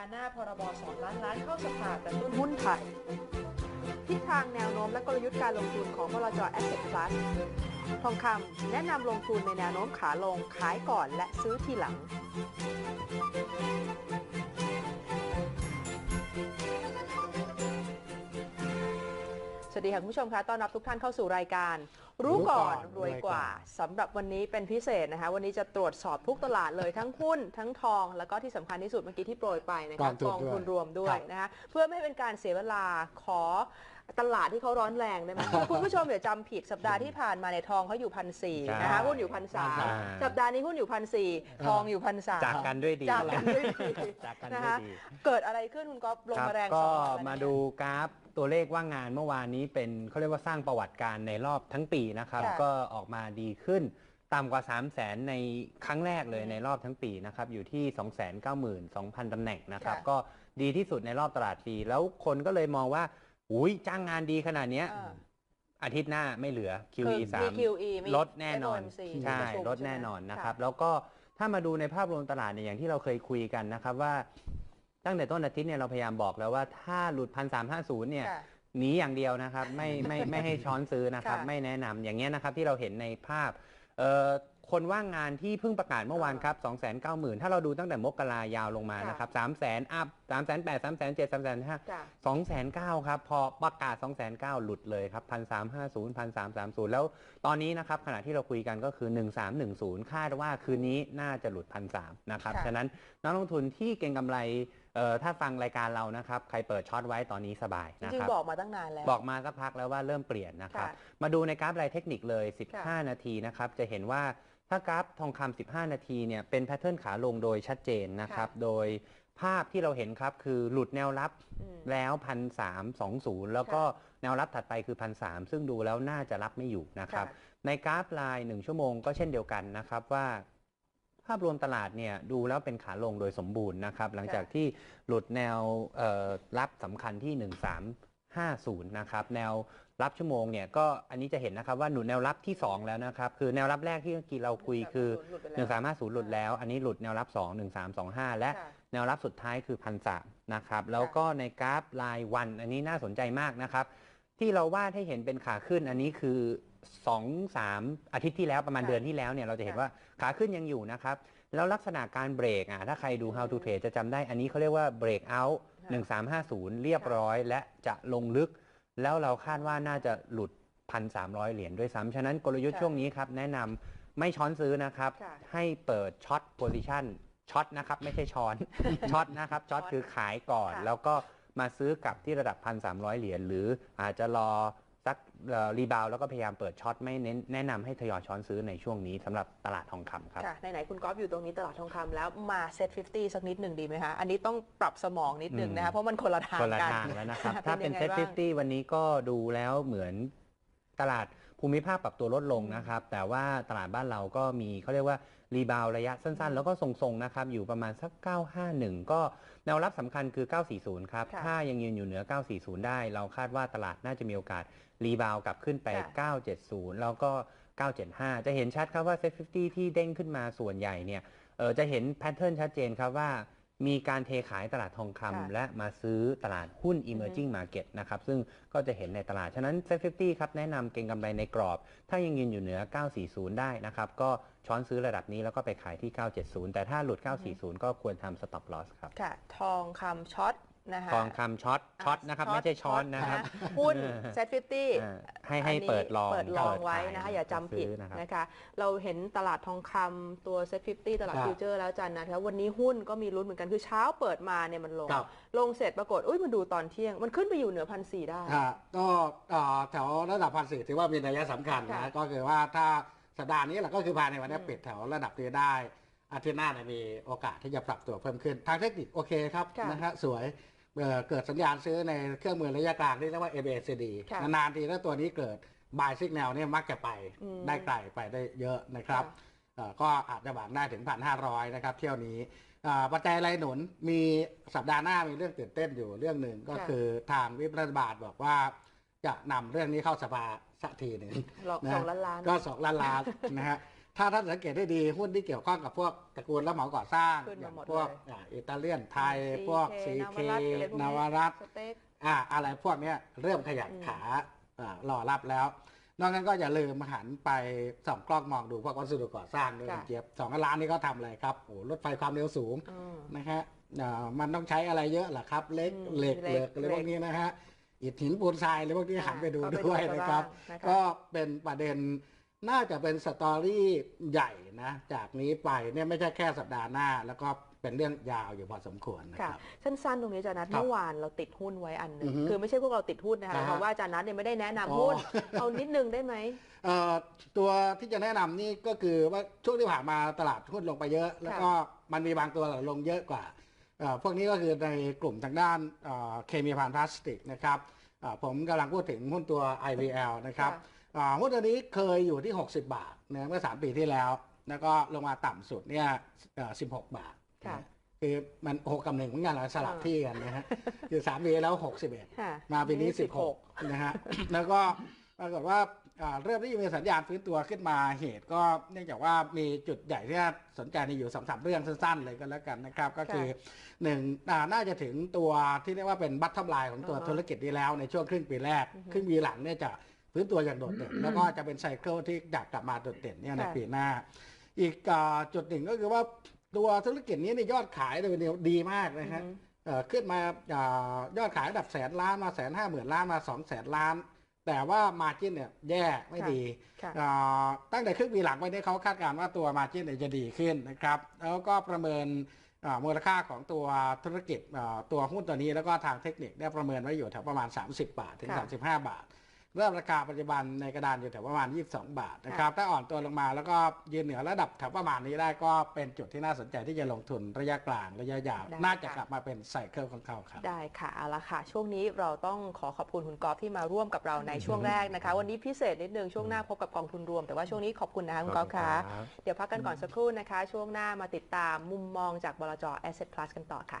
าหน้าพรบสองล้านล้านเข้าสภากระตุ้นหุ้นไทยทิศทางแนวโน้มและกลยุทธ์การลงทุนของบลจ Asset Plus ทองคำแนะนำลงทุนในแนวโน้มขาลงขายก่อนและซื้อทีหลัง วัสดีค่ะคุณผู้ชมคะต้อนรับทุกท่านเข้าสู่รายการ รู้ก่อนรวยกว่าสำหรับวันนี้เป็นพิเศษนะคะ วันนี้จะตรวจสอบทุกตลาดเลยทั้งหุ้นทั้งทอง แล้วก็ที่สำคัญที่สุดเมื่อกี้ที่โปรยไปนะคะกองทุนกองทุนด้วยรวมด้วยครับนะคะเพื่อไม่ให้เป็นการเสียเวลาขอ ตลาดที่เขาร้อนแรงได้ไหม คุณผู้ชมเดี๋ยวจำผิดสัปดาห์ที่ผ่านมาในยทองเขาอยู่พันสี่ใช่นะคะหุ้นอยู่พันสามอ่าสัปดาห์นี้หุ้นอยู่พันสี่ทองอยู่พันสามจากกันด้วยดีจากกันด้วยดีจากกันนะด้วยคะดี เกิดอะไรขึ้นคุณก๊อฟลงครับมาแรงก็สองวันแล้วมาเนี่ยดูกราฟตัวเลขว่างงานเมื่อวานนี้เป็นเขาเรียกว่าสร้างประวัติการในรอบทั้งปีนะครับ ค่ะก็ออกมาดีขึ้นต่ำกว่า 3 0 0แสนในครั้งแรกเลยในรอบทั้งปีนะครับ อยู่ที่ 292,000ตำแหน่งนะครับ ค่ะก็ดีที่สุดในรอบตลาดปี แล้วคนก็เลยมองว่า อุ้ยจ้างงานดีขนาดเนี้ยอ่าอาทิตย์หน้าไม่เหลือ คือ QE มี3 QE มีลดแน่นอน FOMC ใช่ประชุมลดแน่ใช่ไหมนอนนะครับค่ะแล้วก็ถ้ามาดูในภาพรวมตลาดเนี่ยอย่างที่เราเคยคุยกันนะครับว่า ตั้งแต่ต้นอาทิตย์เนี่ยเราพยายามบอกแล้วว่าถ้าหลุดพันสามห้าศูนย์เนี่ย ค่ะ หนีอย่างเดียวนะครับ ไม่ไม่ไม่ให้ช้อนซื้อนะครับ ค่ะไม่แนะนำอย่างเงี้ยนะครับที่เราเห็นในภาพเอ่อ คนว่างงานที่เพิ่งประกาศเมื่อวานครับ 2 9 0 0 0 0 ถ้าเราดูตั้งแต่มกรายาวลงมานะครับ 3 0 0 0 0 0อัพ3 8 0 0 0 3 7 0 0 0 3 5จ้ะ2 9 0 0 0ครับ พอประกาศ2 9 0 0 0หลุดเลยครับ 1,350 1,330 แล้วตอนนี้นะครับขณะที่เราคุยกันก็คือ 1310 คาดว่าคืนนี้น่าจะหลุด 1,300นะครับค่ะฉะนั้นนักลงทุนที่เก็งกำไรเอ่อถ้าฟังรายการเรานะครับ ใครเปิดช็อตไว้ตอนนี้สบายจนะริงครับๆบอกมาตั้งนานแล้ว บอกมาสักพักแล้วว่าเริ่มเปลี่ยนนะครับค่ะมาดูในกราฟรายเทคนิคเลยค่ะ15 นาทีนะครับ จะเห็นว่า ถ้ากราฟทองคำ15 นาทีเนี่ยเป็นแพทเทิร์นขาลงโดยชัดเจนนะครับ โดยภาพที่เราเห็นครับคือหลุดแนวรับอืมแล้วพันสามสองศูนย์แล้วก็แนวรับถัดไปคือพันสามซึ่งดูแล้วน่าจะรับไม่อยู่นะครับค่ะในกราฟลาย1ชั่วโมงก็เช่นเดียวกันนะครับว่า ภาพรวมตลาดเนี่ยดูแล้วเป็นขาลงโดยสมบูรณ์นะครับ หลังจากที่หลุดแนวเอ่อรับสำคัญที่ 1350 นะครับ แนว รับชั่วโมงเนี่ยก็อันนี้จะเห็นนะครับว่าหนุนแนวรับที่ 2 แล้วนะครับคือแนวรับแรกที่เมื่อกี้เราคุยคือหลุดไปแล้ว1350 หลุดแล้ว อันนี้หลุดแนวรับ 2 1325 และค่ะแนวรับสุดท้ายคือพันสนะครับแล้วก็ในกราฟรายวัน อันนี้น่าสนใจมากนะครับ ที่เราวาดให้เห็นเป็นขาขึ้นอันนี้คือ 2 3 อาทิตย์ที่แล้วประมาณค่ะเดือนที่แล้วเนี่ยเราจะเห็นค่ะว่าขาขึ้นยังอยู่นะครับแล้วลักษณะการเบรกอะถ้าใครดู how to trade จะจำได้อันนี้เขาเรียกว่าเบรกเอาท์ค่ะ1350 เรียบร้อย และจะลงลึก แล้วเราคาดว่าน่าจะหลุด 1,300 เหรียญด้วยซ้ำฉะนั้นกลยุทธ์ค่ะช่วงนี้ครับ แนะนำไม่ช้อนซื้อนะครับ ค่ะให้เปิดช็อตโพซิชันช็อตนะครับ ไม่ใช่ช้อน ช็อตนะครับช็อตช็อตคือขายก่อน ค่ะ แล้วก็มาซื้อกลับที่ระดับ 1,300 เหรียญหรืออาจจะรอ สักรีบาวแล้วก็พยายามเปิดช็อตไม่เน้นแนะนำให้ทยอยช้อนซื้อในช่วงนี้สำหรับตลาดทองคำครับค่ะไหนๆคุณก๊อฟอยู่ตรงนี้ตลาดทองคำแล้วมาเซ็ต50สักนิดหนึ่งดีไหมคะอันนี้ต้องปรับสมองนิดหนึ่งนะคะอืมเพราะมันคนละทางคนละกันทางแล้วนะครับเป็นถ้าเป็นยังไงเซ็ตบ้าง50วันนี้ก็ดูแล้วเหมือนตลาดภูมิภาคปรับตัวลดลงนะครับ แต่ว่าตลาดบ้านเราก็มีเขาเรียกว่า รีบาวระยะสั้นๆ แล้วก็ทรงๆนะครับอยู่ประมาณสัก 951 ก็แนวรับสำคัญคือ 940 ครับค่ะถ้ายังยืนอยู่เหนือ 940 ได้ เราคาดว่าตลาดน่าจะมีโอกาสรีบาวกลับขึ้นไปค่ะ970 แล้วก็ 975 จะเห็นชัดครับว่าเซ็ต50 ที่เด้งขึ้นมาส่วนใหญ่เนี่ยเออจะเห็นแพทเทิร์นชัดเจนครับว่า มีการเทขายตลาดทองคำค่ะและมาซื้อตลาดหุ้น emerging market นะครับซึ่งก็จะเห็นในตลาด ฉะนั้น Set 50ครับแนะนำเก็งกำไรในกรอบ ถ้ายังยืนอยู่เหนือ 940 ได้นะครับก็ช้อนซื้อระดับนี้แล้วก็ไปขายที่ 970 แต่ถ้าหลุด 940 ก็ควรทำ stop loss ครับ ค่ะ ทองคำช็อต นะคะทองคำช็อตช็อตนะครับ ไม่ใช่ช้อนนะครับ หุ้นเซ็ตอ่าให้ให้อันนี้เปิดลองเปิดลองไว้เปิดขายนะคะ อย่าจำผิดซื้อนะครับ นะคะ เราเห็นตลาดทองคำตัวเซ็ต50ตลาดครับ ฟิวเจอร์แล้วจันนะคะ วันนี้หุ้นก็มีลุ้นเหมือนกันคือเช้าเปิดมาเนี่ยมันลงครับลงเสร็จปรากฏอุ้ยมันดูตอนเที่ยง มันขึ้นไปอยู่เหนือพันสี่ได้ อ่าก็อ่าแถวระดับพันสี่ถือว่ามีนัยสำคัญค่ะ นะก็คือว่าถ้าสัปดาห์นี้แหละก็คือภายในวันนี้อืมปิดแถวระดับนี้ได้อาทิตย์หน้าเนี่ยมีโอกาสที่จะปรับตัวเพิ่มขึ้น ทางเทคนิคโอเคครับค่ะ นะฮะสวย เอ่อเกิดสัญญาณซื้อในเครื่องมือระยะกลางที่เรียกว่า MACD ค่ะนานๆทีถ้าตัวนี้เกิด buy signal เนี่ยมักจะไปอืมได้ไกลไปได้เยอะนะครับค่ะเอ่อก็อาจจะหวังได้ถึงพันห้าร้อยนะครับ เที่ยวนี้อ่าปัจจัยอะไรหนุนมีสัปดาห์หน้ามีเรื่องตื่นเต้นอยู่เรื่องหนึ่งก็ค่ะคือทางวิปรัฐบาลบอกว่าจะนำเรื่องนี้เข้าสภาสักทีหนึ่งหลอกนะสองล้านล้านก็สองล้านล้านนะฮะ ถ้าท่านสังเกตได้ดีหุ้นที่เกี่ยวข้องกับพวกตระกูลรับเหมาก่อสร้างขึ้นมาหมดพวกเลยอ่าอิตาเลียนไทย CK พวกซีเคนวรัตน์อะไรพวกนี้นวรัตน์สเต็ก อ่าอะไรพวกเนี้ยเริ่มขยับอืมขาอ่ารอรับแล้ว นอกนั้นก็อย่าลืมหันไปส่องกล้องมองดูพวกวัสดุก่อสร้างด้วยคุณเจี๊ยบสองร้านนี้ก็ทำอะไรครับโอ้รถไฟความเร็วสูงอืมนะฮะอ่ามันต้องใช้อะไรเยอะล่ะครับเล็กอืมเหล็กเหล็เหล็กกอะไรเหล็กพวกนี้นะฮะอิฐหินปูนทรายอะไรพวกนี้อ่าหันไปดูก็ไปดูด้วยกันนะครับบ้างนะคะ ก็เป็นประเด็น น่าจะเป็นสตอรี่ใหญ่นะ จากนี้ไปเนี่ยไม่ใช่แค่สัปดาห์หน้า แล้วก็เป็นเรื่องยาวอยู่พอสมควรนะคค่ะรับ สั้นๆตรงนี้อาจารย์นัทครับเมื่อวานเราติดหุ้นไว้อันหนึอืงอฮึคือไม่ใช่พวกเราติดหุ้นนะคะอ่าฮะเพราะว่าอาจารย์นัทเนี่ยไม่ได้แนะนำอ๋อหุ้นเอานิดนึงได้ไหม เอ่อตัวที่จะแนะนำนี่ก็คือว่าช่วงที่ผ่านมาตลาดหุ้นลงไปเยอะ แล้วก็มันมีบางตัวลงเยอะกว่าเอ่อพวกนี้ก็คือในกลุ่มทางด้านเอ่อเคมีภัณฑ์พลาสติกนะครับเอ่อผมกำลังพูดถึงหุ้นตัว IVL นะครับ ค่ะอ่า หุ้นตัวนี้เคยอยู่ที่ 60 บาทนะเมื่อ 3 ปีที่แล้ว แล้วก็ลงมาต่ำสุดเนี่ยเอ่อ16 บาทค่ะคือมันหกกับหนึ่งเหมือนกันเราสลับอ่าที่กันนะฮะคือ3ปีแล้ว61ค่ะมาปีนี้16นะฮะแล้วก็ปรากฏว่าอ่าเริ่มที่จะมีสัญญาณฟื้นตัวขึ้นมาเหตุก็เนื่องจากว่ามีจุดใหญ่ที่น่าสนใจในอยู่สองสามเรื่องสั้นๆเลยก็แล้วกันนะครับ ก็คือหนึ่งอ่าน่าจะถึงตัวที่เรียกว่าเป็นบัตทอมไลน์ของตัวอ่าฮะธุรกิจนี้แล้วในช่วงครึ่งปีแรกอือฮึครึ่งปีหลังเนี่ยจะ ฟื้นตัวอย่างโดดเด่นแล้วก็จะเป็นไซเคิลที่อยากกลับมาโดดเด่นเนี่ยในค่ะปีหน้า อีกอ่าจุดหนึ่งก็คือว่าตัวธุรกิจนี้ในยยอดขายเนี่ยดีมากนะฮะอือฮึเอ่อขึ้นมาอายอดขายระดับแสนล้านมาแสนห้าหมื่นล้านมาสองแสนล้าน แต่ว่ามาจินเนี่ยแย่ไม่ดีค่ะอ่าตั้งแต่ครึ่งปีหลังไปเนี่ยเขาคาดการณ์ว่าตัวมาจินเนี่ยจะดีขึ้นนะครับแล้วก็ประเมินอ่ามูลค่าของตัวธุรกิจอ่าตัวหุ้นตัวนี้แล้วก็ทางเทคนิคได้ประเมินไว้อยู่แถวประมาณ 30 บาท ถึงค่ะ35 บาท เริ่มราคาปัจจุบันในกระดานอยู่แถวประมาณ 22 บาทนะครับถ้าอ่อนตัวลงมาแล้วก็ยืนเหนือระดับแถวประมาณนี้ได้ก็เป็นจุดที่น่าสนใจที่จะลงทุนระยะกลางระยะยาวได้น่าจะค่ะกลับมาเป็นไซเคิลของเขาครับได้ค่ะเอาละค่ะ ช่วงนี้เราต้องขอขอบคุณคุณกอล์ฟที่มาร่วมกับเราในช่วงแรกนะคะ วันนี้พิเศษนิดนึงช่วงหน้าพบกับกองทุนรวม แต่ว่าช่วงนี้ขอบคุณนะคะคุณกอล์ฟค่ะรับเดี๋ยวพักกันก่อนสักครู่นะคะ ช่วงหน้ามาติดตามมุมมองจากบลจ Asset Plus กันต่อค่ะ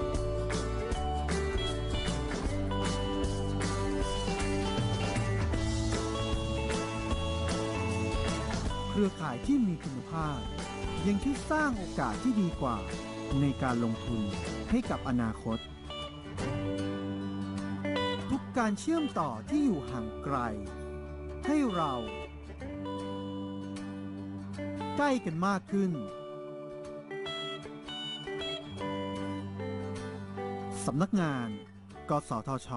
รือข่ายที่มีคุณภาพ ยังที่สร้างโอกาสที่ดีกว่า ในการลงทุนให้กับอนาคต ทุกการเชื่อมต่อที่อยู่ห่างไกล ให้เรา ใกล้กันมากขึ้นสำนักงาน กสทช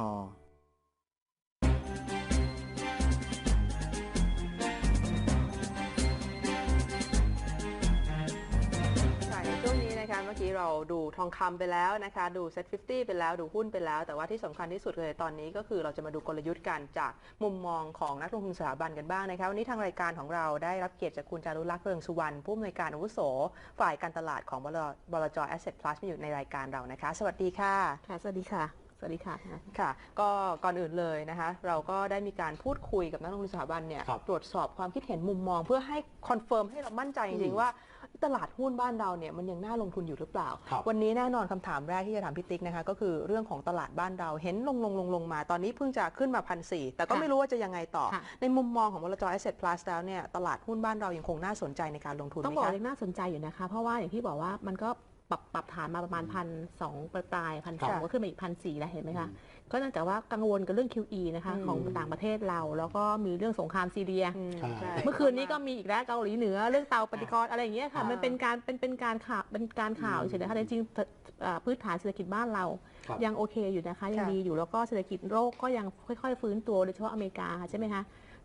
มื่อกี้เราดูทองคำไปแล้วนะคะ ดูเซ็ต50ไปแล้วดูหุ้นไปแล้ว แต่ว่าที่สำคัญที่สุดเลยตอนนี้ก็คือเราจะมาดูกลยุทธ์กันจากมุมมองของนักลงทุนสถาบันกันบ้างนะคะวันนี้ทางรายการของเราได้รับเกียรติจากคุณจารุลักษณ์เรืองสุวรรณผู้อำนวยการอาวุโส ฝ่ายการตลาดของบลบลจ Asset Plus มาอยู่ในรายการเรานะคะ สวัสดีค่ะค่ะสวัสดีค่ะสวัสดีค่ะค่ะ ก็ก่อนอื่นเลยนะคะ เราก็ได้มีการพูดคุยกับนักลงทุนสถาบันเนี่ยครับตรวจสอบความคิดเห็นมุมมอง เพื่อให้คอนเฟิร์มให้เรามั่นใจจริงๆว่า ตลาดหุ้นบ้านเราเนี่ยมันยังน่าลงทุนอยู่หรือเปล่า ครับ วันนี้แน่นอนคำถามแรกที่จะถามพี่ติ๊กนะคะ ก็คือเรื่องของตลาดบ้านเราเห็นลงลงลงลงมา ตอนนี้เพิ่งจะขึ้นมาพันสแต่ก็ค่ะไม่รู้ว่าจะยังไงต่อ ค่ะ ในมุมมองของบลจ Asset Plus แล้วเนี่ยตลาดหุ้นบ้านเรายังคงน่าสนใจในการลงทุนต้องไหมบอกคะเลยน่าสนใจอยู่นะคะ เพราะว่าอย่างที่บอกว่ามันก็ รับปรับฐานมาประมาณพันสองปลายพันสองค่ะก็ขึ้นมาอีกพันสี่แล้วเห็นไหมคะก็เนื่องจากว่ากังวลกับเรื่อง QE นะคะอืมของต่างประเทศเรา แล้วก็มีเรื่องสงครามซีเรียอืมใช่ใช่เมื่อคืนนี้ก็มีอีกแล้วเกาหลีเหนือ เรื่องเตาปฏิกรณ์อะไรอย่างเงี้ยค่ะอ่ามัมันเป็นการเป็นเป็นการข่าวเป็นการข่าวเฉยๆนะคะแต่จริงๆเอ่อพื้นฐานเศรษฐกิจบ้านเราครับยังโอเคอยู่นะคะยังค่ะดีอยู่แล้วก็เศรษฐกิจโลกก็ยังค่อย ๆ ฟื้นตัวโดยเฉพาะอเมริกาค่ะใช่ไหมคะ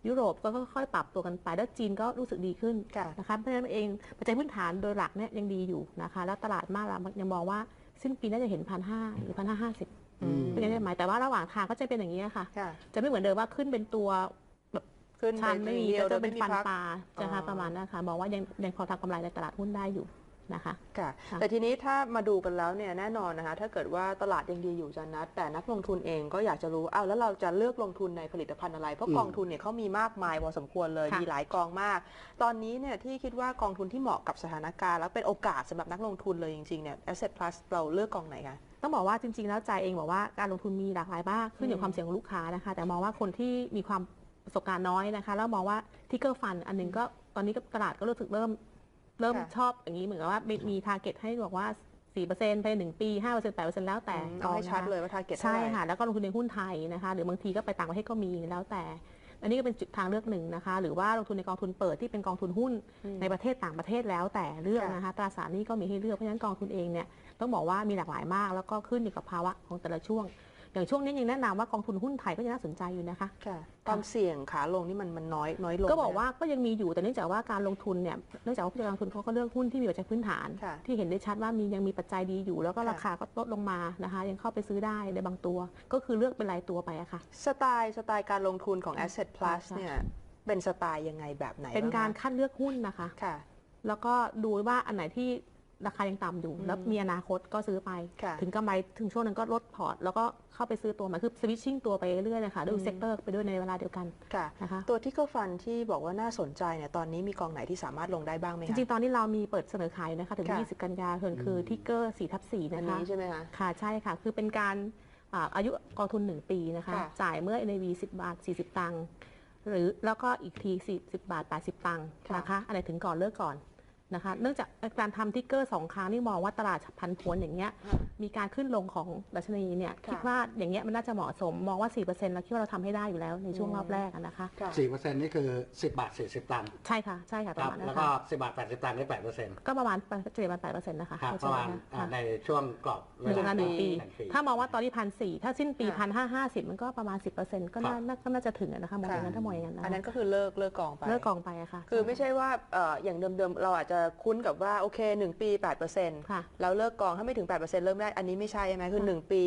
ยุโรปก็ค่อยๆปรับตัวกันไป แล้วจีนก็รู้สึกดีขึ้นค่ะนะคะเพราะฉะนั้นเองปัจจัยพื้นฐานโดยหลักเนี่ยยังดีอยู่นะคะแล้วตลาดมากเรายังมองว่าสิ้นปีน่าจะเห็นพันห้าหรือพันห้าห้าสิบอืมเป็นยังไงหมายแต่ว่าระหว่างทางก็จะเป็นอย่างนี้ยค่ะค่ะ จะไม่เหมือนเดิมว่าขึ้นเป็นตัวแบบขึ้นชันไม่มีเดียวก็โดจะยเป็ไม่นมีฟันพักปลานะคะอ๋อประมาณนั้นค่ะมองว่ายังยังพอทำกำไรในตลาดหุ้นได้อยู่ นะคะค่ะค่ะแต่ทีนี้ถ้ามาดูกันแล้วเนี่ยแน่นอนนะคะ ถ้าเกิดว่าตลาดยังดีอยู่จันนัดแต่นักลงทุนเองก็อยากจะรู้อ้าวแล้วเราจะเลือกลงทุนในผลิตภัณฑ์อะไร เพราะอืมกองทุนเนี่ยเขามีมากมายพอสมควรเลยค่ะมีหลายกองมาก ตอนนี้เนี่ยที่คิดว่ากองทุนที่เหมาะกับสถานการณ์แล้วเป็นโอกาสสำหรับนักลงทุนเลยจริงๆเนี่ย Asset Plus เราเลือกกองไหนคะต้องบอกว่าจริง ๆ แล้วใจเองบอกว่าการลงทุนมีหลากหลายมากขึ้นออืยู่มความเสี่ยงของลูกค้านะคะ แต่มองว่าคนที่มีความประสบการณ์น้อยนะคะ แล้วมองว่าทิกเกอร์ฟันอันหนึงก็ตอนนี้ก็ตลาดก็รู้สึกเริ่ม เริ่มค่ะ ชอบอย่างนี้เหมือนกับว่ามีมีทาร์เก็ตให้บอกว่า 4%ภายในหนึ่งปี 5% 8%แล้วแต่อืมกเอาองให้ชัดนะคะเลยว่า target ใช่เท่าไหร่ค่ะ แล้วก็ลงทุนในหุ้นไทยนะคะ หรือบางทีก็ไปต่างประเทศก็มีแล้วแต่ อันนี้ก็เป็นจุดทางเลือกหนึ่งนะคะ หรือว่าลงทุนในกองทุนเปิดที่เป็นกองทุนหุ้นอืมในประเทศต่างประเทศแล้วแต่เลือกค่ะ นะคะตราสารหนี้ก็มีให้เลือกเพราะฉะนั้นกองทุนเองเนี่ยต้องบอกว่ามีหลากหลายมาก แล้วก็ขึ้นอยู่กับภาวะของแต่ละช่วง อย่างช่วงนี้ยังแนะนำว่ากองทุนหุ้นไทยก็ยังน่าสนใจอยู่นะคะค่ะความเสี่ยงขาลงนี่มันมันน้อยน้อยลงก็บอกไหมว่าก็ยังมีอยู่แต่เนื่องจากว่าการลงทุนเนี่ยเนื่องจากว่าผู้จัดการลงทุนเขาก็เลือกหุ้นที่มีปัจจัยพื้นฐานค่ะที่เห็นได้ชัดว่ามียังมีปัจจัยดีอยู่ แล้วก็ค่ะราคาก็ลดลงมานะคะ ยังเข้าไปซื้อได้ในบางตัว ก็คือเลือกเป็นรายตัวไปอะค่ะสไตล์สไตล์การลงทุนของ Asset Plus ใช่เนี่ยเป็นสไตล์ยังไงแบบไหนเป็นบ้งการคะคัดเลือกหุ้นนะคะค่ะแล้วก็ดูว่าอันไหนที่ ราคายังต่ำอยู่อืมแล้วมีอนาคตก็ซื้อไป ค่ะถึงกำไรถึงช่วงนั้นก็ลดพอร์ต แล้วก็เข้าไปซื้อตัวใหม่คือสวิตชิ่งตัวไปเรื่อยๆเลยค่ะดูอืม เซกเตอร์ไปด้วยในเวลาเดียวกันค่ะ นะคะ ตัวที่ก็ฟันที่บอกว่าน่าสนใจเนี่ยตอนนี้มีกองไหนที่สามารถลงได้บ้างไหมจคะ ริงๆ ตอนนี้เรามีเปิดเสนอขายอยู่นะคะ ถึง ค่ะ 20 กันยายนคือทิกเกอร์4ทับ4อันะนคะ นี้ใช่ไหมคะ ค่ะใช่ค่ะ คือเป็นการอ่าอายุกองทุน 1 ปีนะคะ ค่ะจ่ายเมื่อ NAV 10 บาท 40 ตังค์หรือแล้วก็อีกที 10 10 บาท 80 ตังค์นะคะอันไหนถึงก่อนเลิกก่อน นะคะเนื่องจากการทำทิกเกอร์สองครั้งนี่มองว่าตลาดพันผวนอย่างเงี้ยค่ะมีการขึ้นลงของดัชนีเนี่ยค่ะคิดว่าอย่างเงี้ยมันน่าจะเหมาะสม มองว่า 4%เราคิดว่าเราทำให้ได้อยู่แล้วในช่วงรอบแรกอะนะคะค่ะสี่เปอร์เซ็นต์นี่คือสิบบาทสี่สิบตังค์ใช่ค่ะ ใช่ค่ะคประรับมาณนั้แล้วนก็ค่ะสิบบาทแปดสิบตังค์ได้แปดเปอร์เซ็นต์ก็ประมาณเฉลี่ยประมาณ8%นะคะครับโดยปเฉระลี่มายณนะอ่าค่ะในช่วงกรอบหนึ่งงานหนึ่งปี หนึ่งปีถ้ามองว่าตอนนี้พันสี่ถ้าสิ้นปีค่ะพันห้าห้าสิบมันก็ประมาณสิบเปอร์เซ็นต์ก็น่าครับน่าก็น่าจะถึงอะนะคะมองอย่างนั้นค่ะถ้ามองอย่างนั้นนะอันนั้นก็คือเลิกเลิกกองไป เลิกกองไปอะค่ะ คือไม่ใช่ว่าเอ่ออย่างเดิมๆ เราอาจจะคุ้นกับว่าโอเค 1 ปี8%ค่ะแล้วเลิกกองถ้าไม่ถึง 8%เริ่มได้อันนี้ไม่ใช่ใช่ไหมคือ1ปี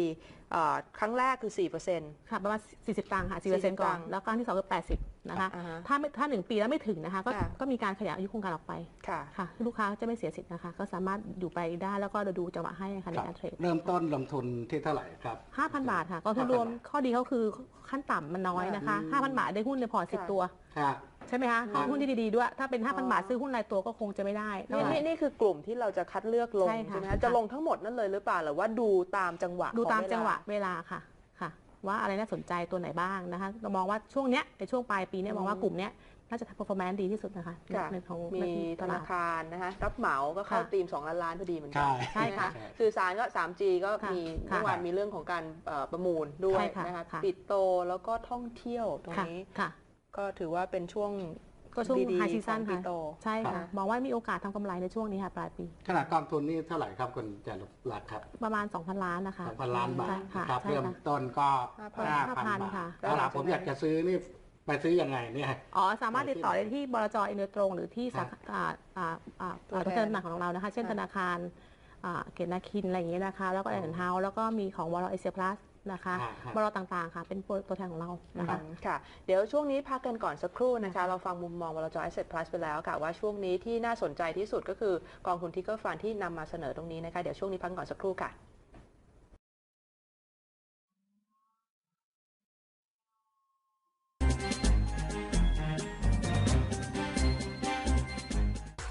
เอ่อครั้งแรกคือ 4%ค่ะประมาณ 40 ตังค์ค่ะ4%ก่อนตังค์แล้วครั้งที่2คือ80 นะคะ อ่าฮะถ้าไม่ถ้า1ปีแล้วไม่ถึงนะคะ ก็ค่ะ ก็มีการขยายอายุโครงการออกไปค่ะ ค่ะลูกค้าจะไม่เสียสิทธิ์นะคะ ก็สามารถอยู่ไปได้แล้วก็ดูจังหวะให้ค่ะในครับการเทรด เริ่มต้นลงทุนที่เท่าไหร่ครับ 5,000 บาทค่ะกองทุนรวมข้อดีเขาคือขั้นต่ำมันน้อยนะคะ อืม 5,000 บาทได้หุ้นในพอร์ตค่ะ10ตัว ค่ะใช่ไหมคะครับหุ้นที่ดีๆด้วย ถ้าเป็นอ๋อ5,000 บาทซื้อหุ้นรายตัวก็คงจะไม่ได้เท่านี่ไหร่ นี่นี่คือกลุ่มที่เราจะคัดเลือกลงใช่ค่ะ ใช่ไหมคะจะลงทั้งหมดนั่นเลยหรือเปล่าหรือว่าดูตามจังหวะดูของตามเลจังหวะเวลาค่ะค่ะ ว่าอะไรน่าสนใจตัวไหนบ้างนะคะเรามองว่าช่วงเนี้ยในช่วงปลายปีเนี่ยมองว่ากลุ่มเนี้ยน่าจะ performance ดีที่สุดนะคะค่ะในของมีในธตนาลาด คารนะคะรับเหมาก็เข้าค่ะ ตีม2ล้านล้านพอดีเหมือนกัใช่ ใช่ค่ะ นสื่อสารก็ 3G ก็ค่ะมีค่ะเมื่อวานมีเรื่องของการเอ่อประมูลด้วยใช่ค่ะนะคะค่ะ ปิดโตแล้วก็ท่องเที่ยวตรงค่ะนี้ ค่ะ ก็ถือว่าเป็นช่วงก็ช่วงดีๆไฮซีซัขนองปิค่ะโตใช่ค่ะค่ะ มองว่ามีโอกาสทำกำไรในช่วงนี้ค่ะปลายปี ขนาดกองทุนนี่เท่าไหร่ครับคุณจารุรัตน์ครับประมาณ 2,000 ล้านนะคะสองพันล้านบาทใช่ค่ะนะครับใช่เริ่มค่ะ ต้นก็5,000 ห้าพัน5,000บาทค่ะแล้วล่ะผมอยากจะซื้อนี่ไปซื้อยังไงเนี่ย อ๋อ สามารถติดต่อได้ที่บลจเองโดยตรง หรือที่สาครัขาบอ่าอ่าอ่าตัวแทนตัวแทนจำหน่ายของเรานะคะ เช่นค่ะธนาคารอ่าเกตนาคินอะไรอย่างเงี้ยนะคะ แล้วก็แอนด์เฮาแล้วก็มีของวอลเอเชียพลัส นะคะอ่าฮะบลต่างๆค่ะ เป็นตัวแทนของเรานะคะอืมค่ะ เดี๋ยวช่วงนี้พักกันก่อนสักครู่นะคะ เราฟังมุมมองบลจ Asset Plus ไปแล้วค่ะว่าช่วงนี้ที่น่าสนใจที่สุดก็คือกองทุนทิกเกอร์ฟันที่นำมาเสนอตรงนี้นะคะ เดี๋ยวช่วงนี้พักก่อนสักครู่ค่ะ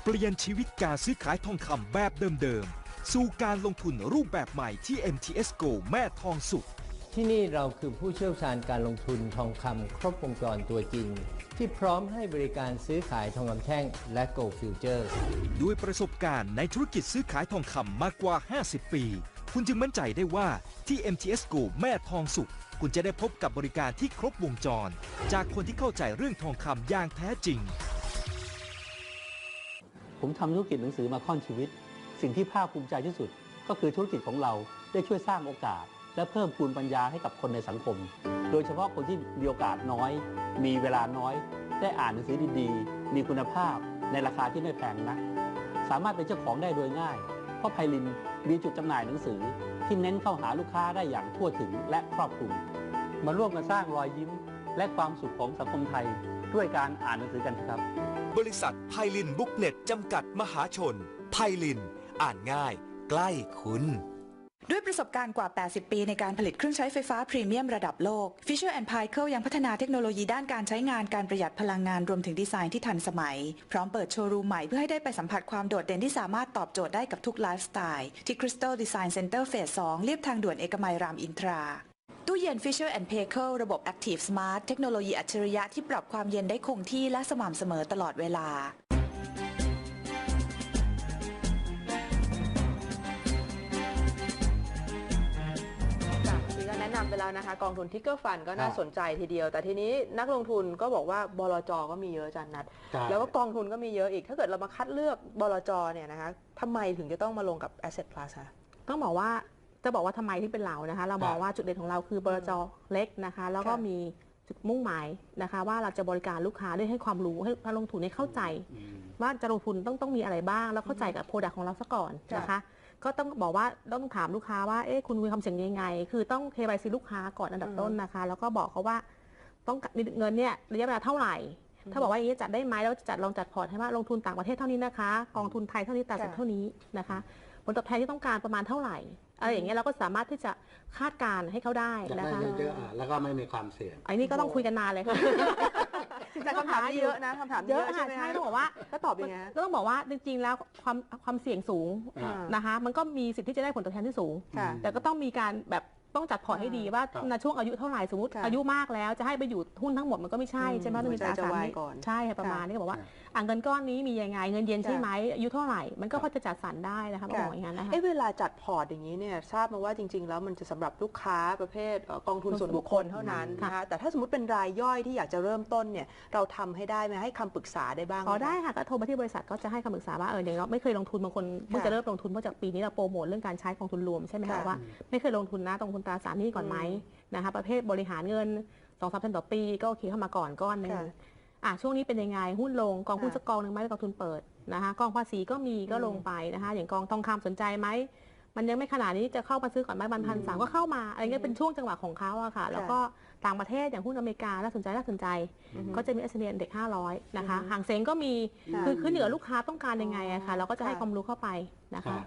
เปลี่ยนชีวิตการซื้อขายทองคำแบบเดิมๆ สู่การลงทุนรูปแบบใหม่ที่ MTS GO แม่ทองสุข ที่นี่เราคือผู้เชี่ยวชาญการลงทุนทองคำครบวงจรตัวจริง ที่พร้อมให้บริการซื้อขายทองคำแท่งและ Gold Futures ด้วยประสบการณ์ในธุรกิจซื้อขายทองคำมากกว่า 50 ปี คุณจึงมั่นใจได้ว่าที่ MTS GO แม่ทองสุข คุณจะได้พบกับบริการที่ครบวงจร จากคนที่เข้าใจเรื่องทองคำอย่างแท้จริง ผมทำธุรกิจหนังสือมาค่อนชีวิต สิ่งที่ภาคภูมิใจที่สุด ก็คือธุรกิจของเราได้ช่วยสร้างโอกาส และเพิ่มพูนปัญญาให้กับคนในสังคม โดยเฉพาะคนที่มีโอกาสน้อย มีเวลาน้อย ได้อ่านหนังสือดีๆ มีคุณภาพในราคาที่ไม่แพงนัก สามารถเป็นเจ้าของได้โดยง่าย เพราะไพลินมีจุดจำหน่ายหนังสือ ที่เน้นเข้าหาลูกค้าได้อย่างทั่วถึงและครอบคลุม มาร่วมกันสร้างรอยยิ้ม และความสุขของสังคมไทย ด้วยการอ่านหนังสือกันครับ บริษัทไพลินบุ๊กเน็ตจำกัดมหาชนไพลิน อ่านง่าย ใกล้คุณ ด้วยประสบการณ์กว่า 80 ปีในการผลิตเครื่องใช้ไฟฟ้าพรีเมียมระดับโลก Fisher p i c e ยังพัฒนาเทคโนโลยีด้านการใช้งานการประหยัดพลังงานรวมถึงดีไซน์ที่ทันสมัย พร้อมเปิดโชว์รูมใหม่เพื่อให้ได้ไปสัมผัสความโดดเด่นที่สามารถตอบโจทย์ได้กับทุกไลฟ์สไตล์ที่ Crystal Design Center Phase 2เรียบทางด่วนเอกมัยรามอินทราตู้เย็น Fisher p a c e ระบบ Active Smart เทคโนโลยีอัจฉริยะที่ปรับความเย็นได้คงที่และสม่ำเสมอตลอดเวลา นะนำไปแล้วนะคะ กองทุนทิกเกอร์ฟันก็น่าครับสนใจทีเดียว แต่ทีนี้นักลงทุนก็บอกว่าบลจก็มีเยอะอาจันนัดใช่แล้วก็กองทุนก็มีเยอะอีก ถ้าเกิดเรามาคัดเลือกบลจเนี่ยนะคะทำไมถึงจะต้องมาลงกับ Asset Plus คะต้องบอกว่าจะบอกว่าทำไมที่เป็นเรานะคะ เรามองว่าจุดเด่นของเราคือบรจเล็กนะคะ แล้วก็ค่ะมี จุดมุ่งหมายนะคะ ว่าเราจะบริการลูกค้าด้วยให้ความรู้ให้นักลงทุนให้เข้าใจ ว่าจะลงทุนต้องต้องมีอะไรบ้าง แล้วเข้าใจกับโปรดักของเราซะก่อนนะคะ ก็ต้องบอกว่าต้องถามลูกค้าว่าเอ๊ะคุณมีความเสี่ยงยังไง คือต้อง KYC ลูกค้าก่อนอันดับต้นนะคะ แล้วก็บอกเขาว่าต้องมีเงินเนี่ยระยะเวลาเท่าไหร่ ถ้าบอกว่าอย่างนี้จัดได้ไหมแล้วจะจัดลองจัดพอร์ตให้ว่าลงทุนต่างประเทศเท่านี้นะคะ กองทุนไทยเท่านี้ตัดสินค่ะเท่านี้นะคะ ผลตอบแทนที่ต้องการประมาณเท่าไหร่ อะไรอย่างเงี้ยเราก็สามารถที่จะคาดการณ์ให้เขาได้อยากนะได้คะเงินเยอะอะแล้วก็ไม่มีความเสี่ยง ไอ้นี่ก็ต้องคุยกันนานเลยค่ะ แต่คำถามนี้เยอะนะคำถามนี้เยเยอะอะใช่ค่ะไหมใช่คะต้องบอกว่าแล้วตอบยังไงฮะ ก็ต้องบอกว่าจริงๆแล้วความความเสี่ยงสูงอ่า นะคะ มันก็มีสิทธิ์ที่จะได้ผลตอบแทนที่สูง ค่ะ แต่ก็ต้องมีการแบบต้องจัดพอร์ตให้ดีว่าครับ ในช่วงอายุเท่าไหร่สมมติค่ะอายุมากแล้วจะให้ไปอยู่หุ้นทั้งหมดมันก็ไม่ใช่อืมใช่ไหมต้องมีหัวใจตราจะสารวายนี้ก่อน ใช่ค่ะประมาณค่ะนี้ก็บอกว่าค่ะอะเงินก้อนนี้มียังไงเงินเย็นใช่ค่ะไหมอายุเท่าไหร่มันก็พอจะจัดสรรได้นะคะต้องบอกอย่างนั้นนะคะเอ๊ะเวลาจัดพอร์ตอย่างนี้เนี่ยทราบมาว่าจริง ๆ แล้วมันจะสำหรับลูกค้าประเภทเอ่อกองทุนส่วนบุคคลเท่านั้นค่ะนะคะแต่ถ้าสมมติเป็นรายย่อยที่อยากจะเริ่มต้นเนี่ยเราทำให้ได้ไหมให้คำปรึกษาได้บ้างหมอ๋อได้ค่ะก็โทรมาที่บริษัทก็จะให้คำปรึกษาว่าเอออย่างเราไม่เคยลงทุนบางคนเพิ่งค่ะจะเริ่มลงทุนเพราะจากปีนี้เราโปรโมทเรื่องการใช้กองทุนรวมใช่ไหมค่ะคะว่าไม่เคยลงทุนนะตรงทุนตราสารหนี้ก่อนไหมอืมนะคะประเภทบริหารเงินสองสามพันต่อปีก็โอเคเข้ามาก่อนก้อนหนึงค่ะ อะช่วงนี้เป็นยังไงหุ้นลงกองหุ้นค่ะสักกองหนึ่งไหมเป็นกองทุนเปิดนะคะกองภาษีก็มีก็อืมลงไปนะคะ อย่างกองทองคำสนใจไหมมันยังไม่ขนาดนี้จะเข้ามาซื้อก่อนไหมบันพันสามก็เข้ามาอะไรเงี้ยเป็นช่วงจังหวะของเขาอะค่ะ แล้วก็ต่างประเทศอย่างหุ้นอเมริกาน่าสนใจน่าสนใจอือฮึก็จะมี S&P เด็ก 500 นะคะอือฮึห่างเซ็งก็มีค่ะคือขึ้นอยู่กับลูกค้าต้องการยังไงอะค่ะอ๋อเราก็จะให้ค่ะความรู้เข้าไปนะคะ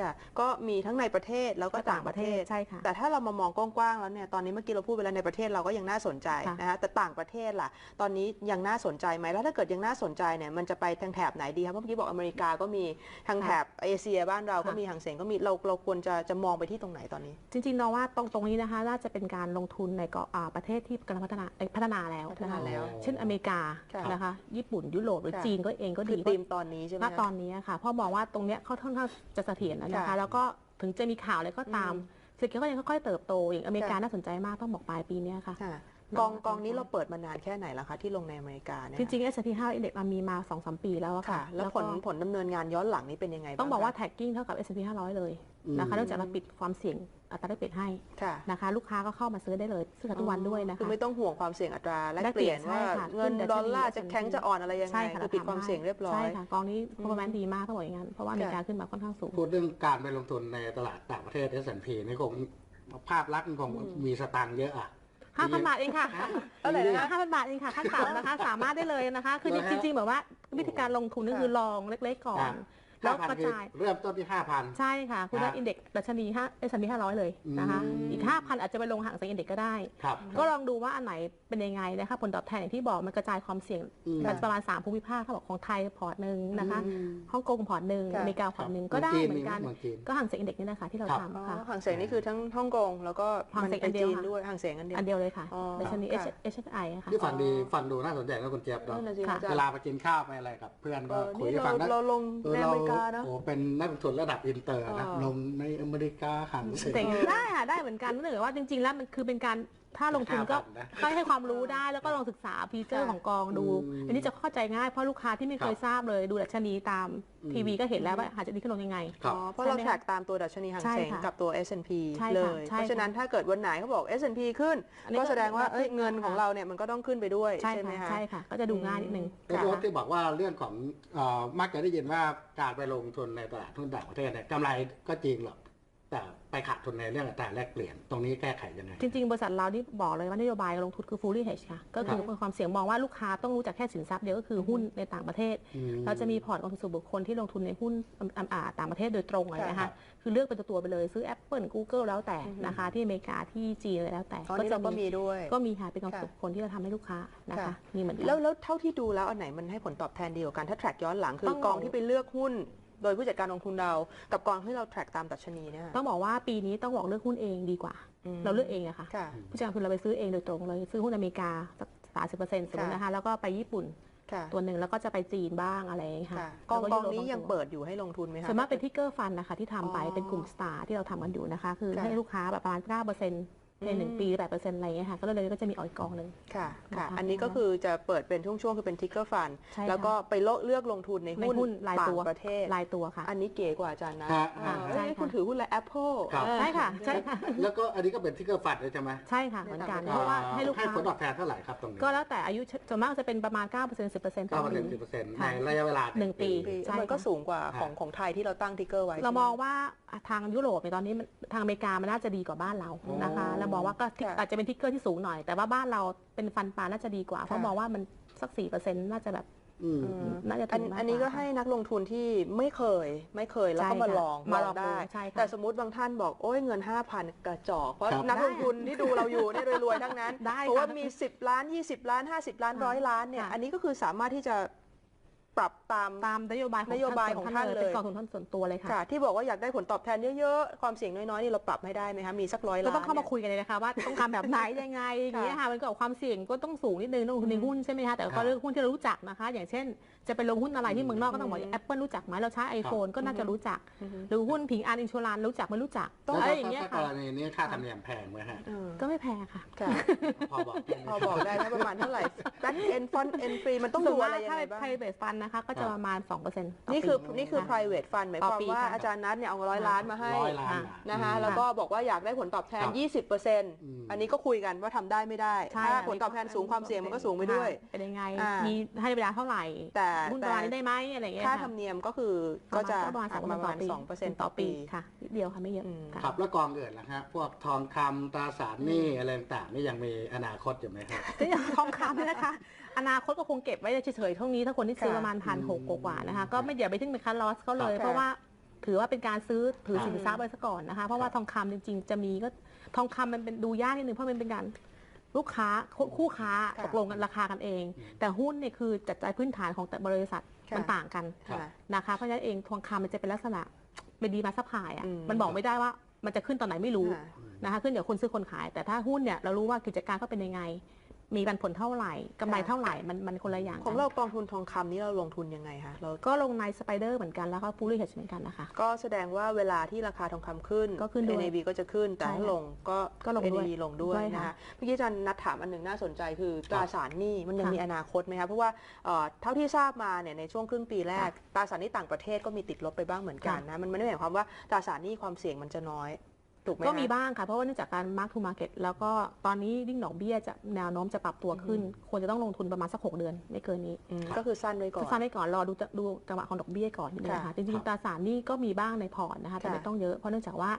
ค่ะค่ะค่ะก็มีทั้งในประเทศแล้วก็ต่างประเทศ ใช่ค่ะ แต่ถ้าเรามามองกว้างๆแล้วเนี่ยตอนนี้เมื่อกี้เราพูดไปแล้วในประเทศเราก็ยังน่าสนใจค่ะนะคะแต่ต่างประเทศล่ะ ตอนนี้ยังน่าสนใจไหมแล้วถ้าเกิดยังน่าสนใจเนี่ยมันจะไปทางแถบไหนดีครับเพราะเมื่อกี้บอกอเมริกาก็มีทางแถบเอเชียบ้านเราก็ค่ะมีหางเสงก็มีเราเราควรจะจะมองไปที่ตรงไหนตอนนี้ จริงๆน้องว่าตรงตรงนี้นะคะน่าจะเป็นการลงทุนในเกาะอ่าประเทศที่กำลังพัฒนาเอ้ยพัฒนาแล้วพัฒนานะคะแล้วเช่นอเมริกาค่ะนะคะญี่ปุ่นยุโรปหรือค่ะจีนก็เองก็คืดีอธีมตอนนี้ใช่ไหมณคะตอนนี้อะค่ะเพราะมองว่าตรงเนี้ยเขาค่อนข้างจะเสถียรแล้วนะคะค่ะแล้วก็ถึงจะมีข่าวอะไรก็ตามอืมเศรษฐกิจก็ยังค่อยๆเติบโตอย่างอเมริกาค่ะน่าสนใจมากต้องบอกปลายปีเนี้ยค่ะค่ะ กองกองนี้เราเปิดมานานแค่ไหนแล้วคะที่ลงในอเมริกาเนี่ยจริงๆ S&P 5 Index มันมีมา 2-3 ปีแล้วอะค่ะค่ะ แล้วผลผลดำเนินงานย้อนหลังนี้เป็นยังไงต้องบอกว่าคะแท็กกิ้งเท่ากับ S&P 500 เลยอืมนะคะเนื่องจากเราปิดความเสี่ยงอัตราแลกเปลี่ยนให้ค่ะนะคะลูกค้าก็เข้ามาซื้อได้เลย ซื้อกันทุกวันด้วยนะคะคือไม่ต้องห่วงความเสี่ยงอัตราแลกแลกเปเปลี่ลี่ยยนนว่าใช่ค่ะเงินขึ้นดอลลาร์ดัชนีจะแข็งจะอ่อนอะไรยังไงใช่ค่ะคือปิดความเสี่ยงเรียบร้อยใช่ค่ะกองนี้ performance ดีมากต้องบอกอย่างนั้นเพราะว่าอเมริกาขึ้นมาค่อนข้างสูงพูดเรื่องการไปลงทุนในตลาดต่างประเทศ S&P นี่คงภาพลักษณ์มันคงมีสตางค์เยอะอะ ห้าพันบาทเองค่ะเท่าไหร่นะห้าพันบาทเองค่ะขั้นต่ำนะคะ สามารถได้เลยนะคะ คือเหรอฮะจริงๆแบบว่าวิธีการลงทุนนี่คือลองเล็กๆก่อนอ่า แล้ว5,000กระคือจาย เริ่มต้นที่ห้าพัน ใช่ค่ะ คุณได้ฮะอินเด็กซ์ดัชนีห้าเอสพีห้าร้อยเลยนะคะอืมอีก5,000อาจจะไปลงห่างเซ็งอินเด็กซ์ก็ได้ครับก็ลองดูว่าอันไหนเป็นยังไงนะคะผลตอบแทนอย่างที่บอกมันกระจายความเสี่ยงอืมประมาณ3ภูมิภาคถ้าบอกของไทยพอร์ตหนึ่งนะคะอืมฮ่องกงพอร์ตหนึ่งค่ะอเมริกาพอร์ตหนึ่งครับก็ได้เมืองจีนเหมือนกันมีไหมเมืองจีนก็ห่างเซ็งอินเด็กซ์นี่นะคะที่เราครับทำอ๋อค่ะห่างเสียงนี่คือทั้งฮ่องกงแล้วก็ห่างมันเสียงไปอันเดียวจีนค่ะด้วยห่างเสียงอันเดียวอันเดียวเลยค่ะอ๋อดัชนีค่ะ H H I ค่ะที่ฟังดีฟังดูน่าสนใจนะคุณเจี๊ยบเนาะนั่นน่ะสิค่ะอาจารเวย์ลาไปกินข้าวไปอะไรกับ เพื่อนเอก็อคุยนี่ให้เราฟังนะเราลงเออในอเราเมริกานะโอ้เป็นนักลงทุนระดับอินเตอร์นะเออลงในอเมริกาหันเสียงเจ๋งได้ค่ะได้เหมือนกันเนื่องจากว่าจริง ๆ แล้วมันคือเป็นการ ถ้าลงทุนก็5,000นะก็ให้ความรู้ได้แล้วก็ลองศึกษาฟีเจอร์ของกองดู อืมอันนี้จะเข้าใจง่ายเพราะลูกค้าที่ไม่เคยครับทราบเลย ดูดัชนีตามอืม ทีวีก็เห็นแล้วว่าหาจะดีขึ้นลงยังไง ครับอ๋อเพราะเราใช่ไหมแทร็กตามตัวดัชนีห่างใช่เสียงค่ะกับตัว S&P ใช่ค่ะเลย ใช่เพราะฉะนั้นถ้าเกิดวันไหนเขาบอก S&P ขึ้น อันนี้ก็ก็แสดงว่าก็เอ้ยขึ้นเงินค่ะของเราเนี่ยมันก็ต้องขึ้นไปด้วยใช่ใช่ไหมค่ะคะ ใช่ค่ะ ก็จะดูง่ายนิดนึงแล้วโรสที่บอกว่าเรื่องของเอ่อมักจะได้ยินว่าการไปลงทุนในตลาดทุนต่างประเทศเนี่ยกำไรก็จริงหรอก แต่ไปขาดทุนในเรื่องอัตราแลกเปลี่ยน ตรงนี้แก้ไขยังไง จริง ๆ บริษัทเรานี่บอกเลยว่านโยบายการลงทุนคือ fully hedge ค่ะ ก็คือครับเป็นความเสี่ยงมองว่าลูกค้าต้องรู้จักแค่สินทรัพย์เดียวก็คือหุ้นในต่างประเทศอืมเราจะมีพอร์ตกองทุนส่วนบุคคลที่ลงทุนในหุ้นอ่าอ่าต่างประเทศโดยตรงเลยนะครัคะบคือเลือกเป็นตัวๆไปเลยซื้อ Apple Google แล้วแต่นะคะที่อเมริกาที่จีนอะไรแล้วแต่ตอนนี้เราก็มีด้วยก็มีค่ะเป็นกองทุนค่ะส่วนบุคคลที่เราทำให้ลูกค้านะคะค่ะมีเหมือนกันแล้วแล้วเท่าที่ดูแล้วอันไหนมันให้ผลตอบแทนดีกว่ากันถ้าแทร็กย้อนหลังคืต้อองกองที่ไปเลือกหุ้น โดยผู้จัดการลงทุนเรา กับกองที่เราแทร็กตามดัชนีเนี่ยต้องบอกว่าปีนี้ต้องบอกเลือกหุ้นเองดีกว่ามเราเลือกเองอะค่ะค่ะ ผู้จัดการลงทุนเราไปซื้อเองโดยตรงเลย ซื้อหุ้นอเมริกาสักสามสิบเปอร์เซ็นต์สมมติค่ะนะคะ แล้วก็ไปญี่ปุ่นค่ะตัวหนึ่งแล้วก็จะไปจีนบ้างอะไรอย่างเงี้ยค่ะค่ะกองแล้วกองยุโรปนี้บายังตัว เปิดอยู่ให้ลงทุนไหมคะ ส่วนมากเป็นทิกเกอร์ฟันนะคะที่ทำไปอ๋อเป็นกลุ่มสตาร์ที่เราทำกันอยู่นะคะ คือค่ะให้ลูกค้าแบบประมาณ9% ในหนึ่งอืมปี8%อะไรอย่างเงี้ยค่ะก็เลยก็จะมีออยกองหนึ่ง ค่ะค่ะนะคะอันนี้ก็คือจะเปิดเป็นช่วงๆ คือเป็นทิกเกอร์ฟัน ใช่ค่ะ แล้วก็ไปเลือกเลือกลงทุนในในหุ้นหุ้นรายต่างตัวประเทศ รายตัวค่ะ อันนี้เก๋กว่าอาจารย์นะฮะอ่าฮะเอ้ยคุณถือหุ้นอะไรแอปเปิล ครับ ใช่ค่ะใช่ค่ะ แล้วก็อันนี้ก็เป็นที่เกอร์ฟัดเลยใช่ไหมใช่ค่ะเหมือนกันในต่างประเทศเพราะว่าให้ลูกให้ค้า ผลตอบแทนเท่าไหร่ครับตรงนี้ก็แล้วแต่อายุส่วนมากจะเป็นประมาณ 9% 10%ต่เก้าอเปอร์ปี เซ็นต์สิบเปอร์เซ็นต์ในค่ะระยะเวลาหนึ่งปีปีใช่มันก็ค่ะสูงกว่าของของไทยที่เราตั้งทิกเกอร์ไว้ เราใช่ไหมองว่าทางยุโรปในยตอนนี้มันทางอเมริกามันน่าจะดีกว่าบ้านเรานะคะเรามองว่าก็ทิกค่ะอาจจะเป็นทิกเกอร์ที่สูงหน่อย แต่ว่าบ้านเราเป็นฟันปลาน่าจะดีกว่า เพราะค่ะ มองว่ามันสักสี่เปอร์เซ็นต์น่าจะแบบอืมน่าจะอัถึนงมากอันนี้ก็ว่าให้นักลงทุนที่ไม่เคยไม่เคยแล้วก็ใช่มาค่ะลองมาลลอองงได้ดูใช่ค่ะแต่สมมติบางท่านบอกโอ้ยเงิน 5,000 กระจอกเพราะครับ นักลงทุนที่ดูเราอยู่เนี่ยรวยๆทั้งนั้นได้เพราะว่าค่ะมี 10 ล้าน 20 ล้าน 50 ล้านร้อยล้านเนี่ยค่ะ อันนี้ก็คือสามารถที่จะ ปรับตาม ตามนโยบายของนโยบายของท่านเลย เป็นกองทุนท่านส่วนตัวเลยค่ะ ค่ะ ที่บอกว่าอยากได้ผลตอบแทนเยอะๆ ความเสี่ยงน้อยๆ นี่เราปรับให้ได้ไหมคะ มีสักร้อยเราล้านต้องเข้ามานี่ยคุยกันเลยนะคะว่าต้องการแบบไหนยังไงอย่างเงี้ยค่ะมันก็ความเสี่ยงก็ต้องสูงนิดนึงต้องลงทุนในหุ้นใช่ไหมคะแต่ครัก็บเลือกหุ้นที่เรารู้จักนะคะ อย่างเช่น จะไปลงหุ้นอะไรที่เมืองนอกก็ต้องบอกอืมแอปเปิลรู้จักไหมเราใช้ iPhone ก็น่าจะรู้จักอือฮึหรือหุ้นผิงอันอินชัวรันรู้จักไม่รู้จักแล้วอะไรถ้าอย่างเงี้ยถ้ากค่ะรณีนี้ค่าธรรมเนียมแพงไหมฮะเออก็ไม่แพงค่ะค่ะพอบอกได้ไหมพอบอกได้ไหมประมาณเท่าไหร่แบ็คเอ็นฟอนเอ็นฟรีมันต้องส่ดูวนอะมากไรยังถ้าไงเป็นบ้าง private fund นะคะก็จะประมาณ2%ต่อปีนี่คือนี่คือค่ะ private fund หมายความต่อปีว่าค่ะอาจารย์นัทเนี่ยเอาร้อยล้านมาให้ร้อยล้านค่ะนะคะอืมแล้วก็บอกว่าอยากได้ผลตอบแทนครับ20%เปอร์เซ็นต์อืมอันนี้ก็คุยกันว่าทำได้ไม่ได้ใช่ถ้าค่ะผลตอบแทนสูงความเสี่ยงมันก็สูงไปด้วยค่ะเป็นยังไงอ่ามีมีให้เวลาเท่าไหร่แต่หุ้นแต่ประมาณนี้ได้ไหมอะไรอย่างเงี้ยค่าค่ะธรรมเนียมก็คือก็จะประมาณประมาณ2%สองเปอร์เซ็นต์ต่อปีค่ะนิดเดียวค่ะไม่เยอะอืมค่ะครับแล้วกองอื่นนะฮะพวกทองคำตราสารหนี้อะไรต่างๆนี่ยังมีอนาคตอยู่ไหมครับก็อย่างทองคำเนี่ยนะคะ อนาคตก็คงเก็บไว้เฉยๆเท่านี้ถ้าคนที่ซื้อค่ะประมาณพันหกอืมกว่าๆนะคะก็ไม่อย่าไปทิ้งเป็นคันลอสเขาเลยค่ะเพราะว่าถือว่าเป็นการซื้อถือสินทรัพอืมย์ไว้ซะก่อนนะคะ เพราะว่าทองคำจริง ๆ จะมีก็ทองคำมันเป็นดูยากนิดนึงเพราะมันเป็นการ ลูกค้าคู่คู่ค้าค่ะตกลงกันราคากันเอง แต่หุ้นเนี่ยคือจัดจ่ายพื้นฐานของแต่บริษัทค่ะมันต่างกันครับค่ะนะคะเพราะฉะนั้นเองทองคำมันจะเป็นลักษณะเป็นดีมาซัพพลายอะอืมมันบอกไม่ได้ว่ามันจะขึ้นตอนไหนไม่รู้ค่ะนะคะขึ้นเดี๋ยวคนซื้อคนขายแต่ถ้าหุ้นเนี่ยเรารู้ว่ากิจการเขาเป็นยังไง มีปันผลเท่าไหร่กำไรค่ะเท่าไหร่มันมันคนละอย่างของกันเรากองทุนทองคำนี้เราลงทุนยังไงคะเราก็ลงในสไปเดอร์เหมือนกันแล้วก็ฟูลี่เฮดเหมือนกันนะคะก็แสดงว่าเวลาที่ราคาทองคำขึ้นก็ขึ้นด้วย NAV ก็จะขึ้นแต่ใช่ถ้าค่ะลงก็ก็ลงด้วย NAV ลงด้วยด้วยนะค่ะคะเมื่อกี้อาจารย์นัดถามอันหนึ่งน่าสนใจคือตราสารหนี้มันยังค่ะมีอนาคตไหมคะเพราะว่าเอ่อเท่าที่ทราบมาเนี่ยในช่วงครึ่งปีแรกค่ะตราสารหนี้ต่างประเทศก็มีติดลบไปบ้างเหมือนกันค่ะนะมันไม่ได้หมายความว่าตราสารหนี้ความเสี่ยงมันจะน้อย ถูกไหมก็มีคะบ้างค่ะ เพราะว่าเนื่องจากการ mark to market แล้วก็ตอนนี้ดิ้งดอกเบี้ยจะแนวโน้มจะปรับตัวขึ้น ควรจะต้องลงทุนประมาณสักหกเดือน ไม่เกินนี้อืมก็คือสั้นไว้ก่อก็นฟังไว้ก่อนรอดูดูจังหวะของดอกเบี้ยก่อนนิดนึงค่ะค่ะจริงๆตราสารหนี้ก็มีบ้างในพอร์ตนะคะแต่ไม่ค่ะต้องเยอะเพราะเนื่องจากว่า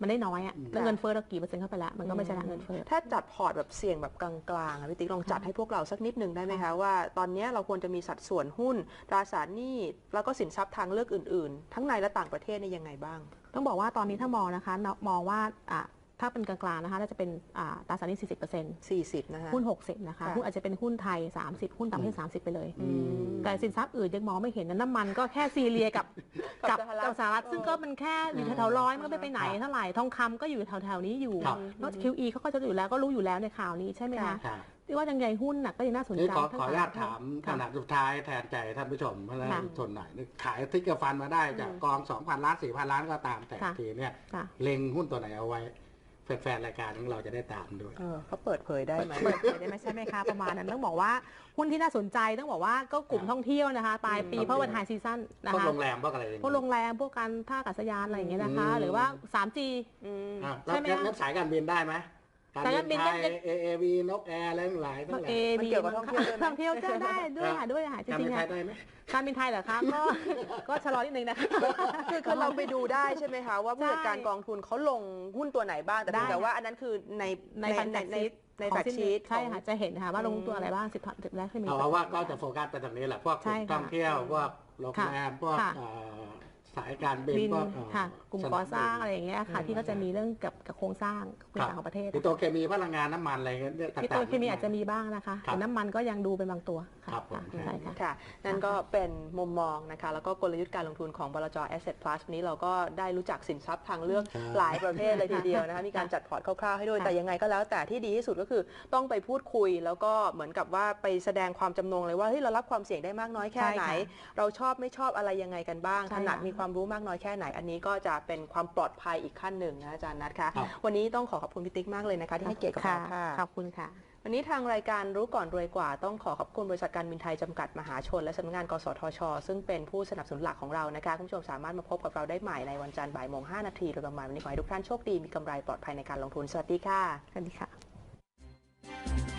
มันได้น้อยอะอืมแล้วเงินเฟ้อเรากี่เปอร์เซ็นต์เข้าไปแล้ว มันก็ไม่ใช่ละเงินเฟ้อ ถ้าจัดพอร์ตแบบเสี่ยงแบบกลางๆอะพี่ติ๊กลองจัดให้พวกเราสักนิดหนึ่งได้ไหมคะ ว่าตอนเนี้ยเราควรจะมีสัดส่วนหุ้น ตราสารหนี้ แล้วก็สินทรัพย์ทางเลือกอื่นๆ ทั้งในและต่างประเทศเนี่ยยังไงบ้าง ต้องบอกว่าตอนนี้ถ้ามองนะคะเนาะมองว่าอะถ้าเป็นกลางๆนะคะน่าจะเป็นอ่าตราสารหนี้40% 40นะคะหุ้น60นะคะค่ะหุ้นอาจจะเป็นหุ้นไทย30หุ้นต่างประเทศ30ไปเลยอืมแต่สินทรัพย์อื่นยังมองไม่เห็นนะน้ำมันก็แค่ซีเรียกับกักับบสหรัฐกับสหรัฐซึ่งก็มันแค่อยู่แถวๆร้อยมันก็ไม่ไปไหนครับเท่าไหร่ทองคำก็อยู่แถวๆนี้อยู่ครับแล้ว QE เขาก็จะอยู่แล้วก็รู้อยู่แล้วในข่าวนี้ใช่ไหมคะครับ ที่ว่ายังไงหุ้นน่ะก็ยังน่าสนนี่ใจขอทั้งขออนุญาตต่งถามประเทศขนาดสุดท้ายแทนใจท่านผู้ชมเพราะฉะนั้นค่ะทนหน่อยนึกขายทิกเกอร์ฟันมาได้จากกอง2,000ล้าน4,000ล้านก็ตามแต่ค่ะทีเนี่ยค่ะเล็งหุ้นตัวไหนเอาไว้แฟนๆรายการของเราจะได้ตามด้วยเออเขาเปิดเผยได้ไหมเปิดเผยได้ไหมใช่ไหมคะประมาณนั้นต้องบอกว่าหุ้นที่น่าสนใจต้องบอกว่าก็กลุ่มท่องเที่ยวนะคะปลายปีอืมเพราะวันไฮซีซั่นนะพวกคะโรงแรมพวกอะไรอย่างพวกโรงแรมพวกการท่าอากาศยานอะไรอย่างเงี้ยนะคะอืมหรือว่า 3G อืมอะใช่ไหมแล้วคะงั้นสายการบินได้ไหมสาย การบินไทก็ยยังเอเอวีนกแอร์อะไรทั้งหลายทั้งหลายเอมันบีเกี่ยวกับท่องเที่ยวด้วยไหมท่องเที่ยวจะได้ด้วยค่ะด้วยค่ะจการริบิงนๆไทอะยได้ไหมการบินไทยเหรอคะก็ก็ชะลอนิดนึงนะคะคือคือเราไปดูได้ใช่ไหมคะว่าผู้จัดการใช่กองทุนเขาลงหุ้นตัวไหนบ้างแต่เพียงได้แต่ว่าอันนั้นคือในในฟันแฟกในชีตในแฟกชีตใช่ค่ะจะเห็นค่ะว่าลงตัวอะไรบ้างสิบสิบแรกที่มีเอาว่าก็จะโฟกัสไปตรงนี้แหละพวกกใช่ลุ่มค่ะท่องเที่ยวพวกโรงแรมพวกค่ะเอ่อ สายการบินบินพวกเอ่อค่ะกลุ่มสนก่อสร้างบินอะไรอย่างเงี้ยค่ะ ที่ก็จะมีเรื่องกับกับโครงสร้างพื้นฐานของประเทศปิโตรเคมีพลังงานน้ำมันอะไรเงี้ยต่างๆพี่ตัวเคมีอาจจะมีบ้างนะคะครับแต่น้ำมันก็ยังดูเป็นบางตัวค่ะครับผมค่ะใช่ค่ะค่ะนั่นก็เป็นมุมมองนะคะ แล้วก็กลยุทธ์การลงทุนของบลจ Asset Plus วันนี้เราก็ได้รู้จักสินทรัพย์ทางเลือกครับหลายประเภทเลยทีเดียวนะคะมีการจัดพอร์ตคร่าวๆให้ด้วยค่ะแต่ยังไงก็แล้วแต่ที่ดีที่สุดก็คือต้องไปพูดคุย แล้วก็เหมือนกับว่าไปแสดงความจำนงเลยว่าเฮ้ยเรารับความเสี่ยงได้มากน้อยแค่ไหนใช่ค่ะเราชอบไม่ชอบอะไรยังไงกันบ้างใช่ถนัดค่ะมีความรู้มากน้อยแค่ไหน อันนี้ก็จะเป็นความปลอดภัยอีกขั้นหนึ่งนะอาจารย์นัทคะครับ วันนี้ต้องขอขอบคุณพี่ติ๊กมากเลยนะคะที่ให้เกียรติกับเราค่ะ ขอบคุณค่ะ วันนี้ทางรายการรู้ก่อนรวยกว่าต้องขอขอบคุณบริษัทการบินไทยจำกัดมหาชน และสำนักงานกสทช ซึ่งเป็นผู้สนับสนุนหลักของเรานะคะคุณผู้ชมสามารถมาพบกับเราได้ใหม่ในวันจันทร์บ่ายโมง5นาทีโดยประมาณวันนี้ขอให้ทุกท่านโชคดีมีกำไรปลอดภัยในการลงทุนสวัสดีค่ะ สวัสดีค่ะ